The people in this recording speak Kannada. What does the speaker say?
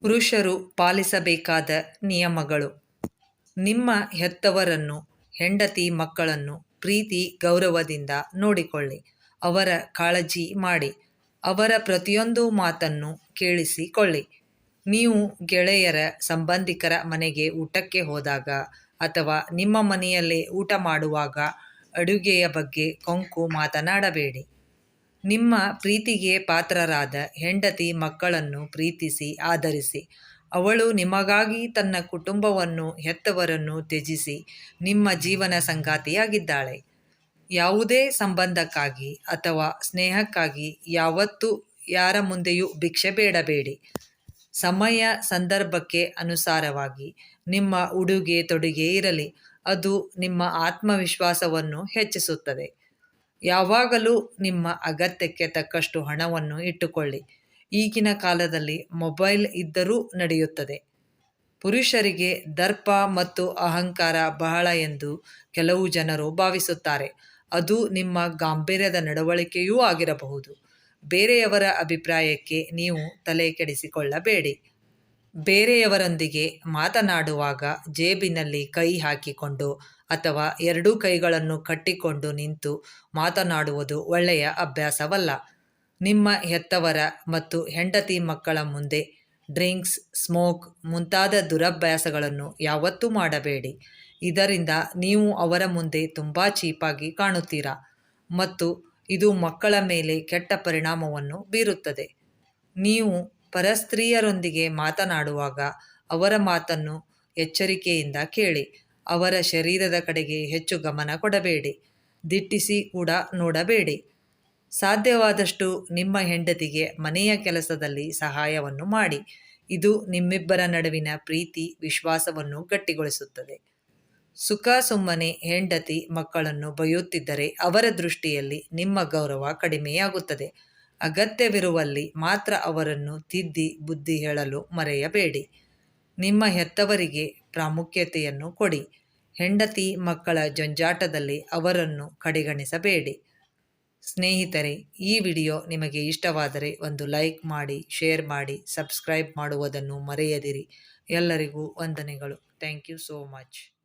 ಪುರುಷರು ಪಾಲಿಸಬೇಕಾದ ನಿಯಮಗಳು. ನಿಮ್ಮ ಹೆತ್ತವರನ್ನು, ಹೆಂಡತಿ ಮಕ್ಕಳನ್ನು ಪ್ರೀತಿ, ಗೌರವದಿಂದ ನೋಡಿಕೊಳ್ಳಿ. ಅವರ ಕಾಳಜಿ ಮಾಡಿ. ಅವರ ಪ್ರತಿಯೊಂದು ಮಾತನ್ನು ಕೇಳಿಸಿಕೊಳ್ಳಿ. ನೀವು ಗೆಳೆಯರ ಸಂಬಂಧಿಕರ ಮನೆಗೆ ಊಟಕ್ಕೆ ಹೋದಾಗ ಅಥವಾ ನಿಮ್ಮ ಮನೆಯಲ್ಲೇ ಊಟ ಮಾಡುವಾಗ ಅಡುಗೆಯ ಬಗ್ಗೆ ಕೊಂಕು ಮಾತನಾಡಬೇಡಿ. ನಿಮ್ಮ ಪ್ರೀತಿಗೆ ಪಾತ್ರರಾದ ಹೆಂಡತಿ ಮಕ್ಕಳನ್ನು ಪ್ರೀತಿಸಿ, ಆಧರಿಸಿ. ಅವಳು ನಿಮಗಾಗಿ ತನ್ನ ಕುಟುಂಬವನ್ನು ಹೆತ್ತವರನ್ನು ತ್ಯಜಿಸಿ, ನಿಮ್ಮ ಜೀವನ ಸಂಗಾತಿಯಾಗಿದ್ದಾಳೆ. ಯಾವುದೇ ಸಂಬಂಧಕ್ಕಾಗಿ ಅಥವಾ ಸ್ನೇಹಕ್ಕಾಗಿ ಯಾವತ್ತೂ ಯಾರ ಮುಂದೆಯೂ ಭಿಕ್ಷೆ ಬೇಡಬೇಡಿ. ಸಮಯ ಸಂದರ್ಭಕ್ಕೆ ಅನುಸಾರವಾಗಿ ನಿಮ್ಮ ಉಡುಗೆ ತೊಡುಗೆ ಇರಲಿ. ಅದು ನಿಮ್ಮ ಆತ್ಮವಿಶ್ವಾಸವನ್ನು ಹೆಚ್ಚಿಸುತ್ತದೆ. ಯಾವಾಗಲೂ ನಿಮ್ಮ ಅಗತ್ಯಕ್ಕೆ ತಕ್ಕಷ್ಟು ಹಣವನ್ನು ಇಟ್ಟುಕೊಳ್ಳಿ. ಈಗಿನ ಕಾಲದಲ್ಲಿ ಮೊಬೈಲ್ ಇದ್ದರೂ ನಡೆಯುತ್ತದೆ. ಪುರುಷರಿಗೆ ದರ್ಪ ಮತ್ತು ಅಹಂಕಾರ ಬಹಳ ಎಂದು ಕೆಲವು ಜನರು ಭಾವಿಸುತ್ತಾರೆ. ಅದು ನಿಮ್ಮ ಗಾಂಭೀರ್ಯದ ನಡವಳಿಕೆಯೂ ಆಗಿರಬಹುದು. ಬೇರೆಯವರ ಅಭಿಪ್ರಾಯಕ್ಕೆ ನೀವು ತಲೆ ಕೆಡಿಸಿಕೊಳ್ಳಬೇಡಿ. ಬೇರೆಯವರೊಂದಿಗೆ ಮಾತನಾಡುವಾಗ ಜೇಬಿನಲ್ಲಿ ಕೈ ಹಾಕಿಕೊಂಡು ಅಥವಾ ಎರಡೂ ಕೈಗಳನ್ನು ಕಟ್ಟಿಕೊಂಡು ನಿಂತು ಮಾತನಾಡುವುದು ಒಳ್ಳೆಯ ಅಭ್ಯಾಸವಲ್ಲ. ನಿಮ್ಮ ಹೆತ್ತವರ ಮತ್ತು ಹೆಂಡತಿ ಮಕ್ಕಳ ಮುಂದೆ ಡ್ರಿಂಕ್ಸ್, ಸ್ಮೋಕ್ ಮುಂತಾದ ದುರಭ್ಯಾಸಗಳನ್ನು ಯಾವತ್ತೂ ಮಾಡಬೇಡಿ. ಇದರಿಂದ ನೀವು ಅವರ ಮುಂದೆ ತುಂಬ ಚೀಪಾಗಿ ಕಾಣುತ್ತೀರಾ ಮತ್ತು ಇದು ಮಕ್ಕಳ ಮೇಲೆ ಕೆಟ್ಟ ಪರಿಣಾಮವನ್ನು ಬೀರುತ್ತದೆ. ನೀವು ಪರಸ್ತ್ರೀಯರೊಂದಿಗೆ ಮಾತನಾಡುವಾಗ ಅವರ ಮಾತನ್ನು ಎಚ್ಚರಿಕೆಯಿಂದ ಕೇಳಿ, ಅವರ ಶರೀರದ ಕಡೆಗೆ ಹೆಚ್ಚು ಗಮನ ಕೊಡಬೇಡಿ, ದಿಟ್ಟಿಸಿ ಕೂಡ ನೋಡಬೇಡಿ. ಸಾಧ್ಯವಾದಷ್ಟು ನಿಮ್ಮ ಹೆಂಡತಿಗೆ ಮನೆಯ ಕೆಲಸದಲ್ಲಿ ಸಹಾಯವನ್ನು ಮಾಡಿ, ಇದು ನಿಮ್ಮಿಬ್ಬರ ನಡುವಿನ ಪ್ರೀತಿ, ವಿಶ್ವಾಸವನ್ನು ಗಟ್ಟಿಗೊಳಿಸುತ್ತದೆ. ಸುಖ ಸುಮ್ಮನೆ ಹೆಂಡತಿ ಮಕ್ಕಳನ್ನು ಬೈಯುತ್ತಿದ್ದರೆ ಅವರ ದೃಷ್ಟಿಯಲ್ಲಿ ನಿಮ್ಮ ಗೌರವ ಕಡಿಮೆಯಾಗುತ್ತದೆ. ಅಗತ್ಯವಿರುವಲ್ಲಿ ಮಾತ್ರ ಅವರನ್ನು ತಿದ್ದಿ ಬುದ್ಧಿ ಹೇಳಲು ಮರೆಯಬೇಡಿ. ನಿಮ್ಮ ಹೆತ್ತವರಿಗೆ ಪ್ರಾಮುಖ್ಯತೆಯನ್ನು ಕೊಡಿ. ಹೆಂಡತಿ ಮಕ್ಕಳ ಜಂಜಾಟದಲ್ಲಿ ಅವರನ್ನು ಕಡೆಗಣಿಸಬೇಡಿ. ಸ್ನೇಹಿತರೆ, ಈ ವಿಡಿಯೋ ನಿಮಗೆ ಇಷ್ಟವಾದರೆ ಒಂದು ಲೈಕ್ ಮಾಡಿ, ಶೇರ್ ಮಾಡಿ, ಸಬ್ಸ್ಕ್ರೈಬ್ ಮಾಡುವುದನ್ನು ಮರೆಯದಿರಿ. ಎಲ್ಲರಿಗೂ ವಂದನೆಗಳು. Thank you so much.